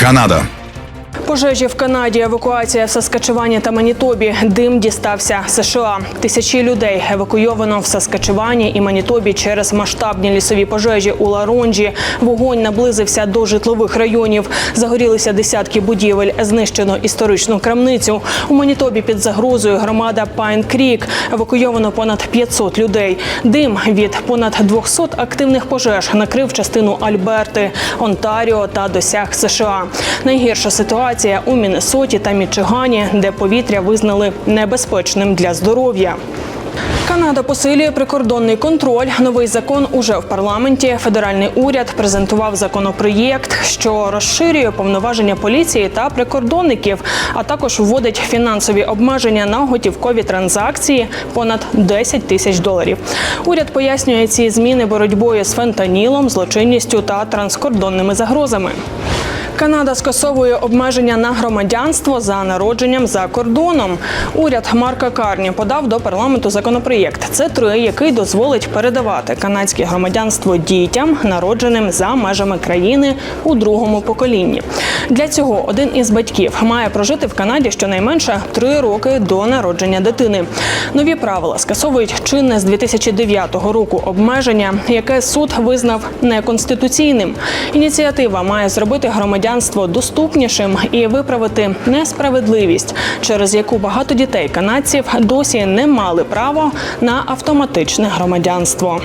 Канада. Пожежі в Канаді, евакуація в Саскачевані та Манітобі. Дим дістався США. Тисячі людей евакуйовано в Саскачевані і Манітобі через масштабні лісові пожежі у Ларонжі. Вогонь наблизився до житлових районів. Загорілися десятки будівель. Знищено історичну крамницю. У Манітобі під загрозою громада Пайн Крік. Евакуйовано понад 500 людей. Дим від понад 200 активних пожеж накрив частину Альберти, Онтаріо та досяг США. Найгірша ситуація у Міннесоті та Мічигані, де повітря визнали небезпечним для здоров'я. Канада посилює прикордонний контроль. Новий закон уже в парламенті. Федеральний уряд презентував законопроєкт, що розширює повноваження поліції та прикордонників, а також вводить фінансові обмеження на готівкові транзакції понад 10 тисяч доларів. Уряд пояснює ці зміни боротьбою з фентанілом, злочинністю та транскордонними загрозами. Канада скасовує обмеження на громадянство за народженням за кордоном. Уряд Марка Карні подав до парламенту законопроєкт. Це три, який дозволить передавати канадське громадянство дітям, народженим за межами країни у другому поколінні. Для цього один із батьків має прожити в Канаді щонайменше три роки до народження дитини. Нові правила скасовують чинне з 2009 року обмеження, яке суд визнав неконституційним. Ініціатива має зробити громадянство доступнішим і виправити несправедливість, через яку багато дітей канадців досі не мали право на автоматичне громадянство.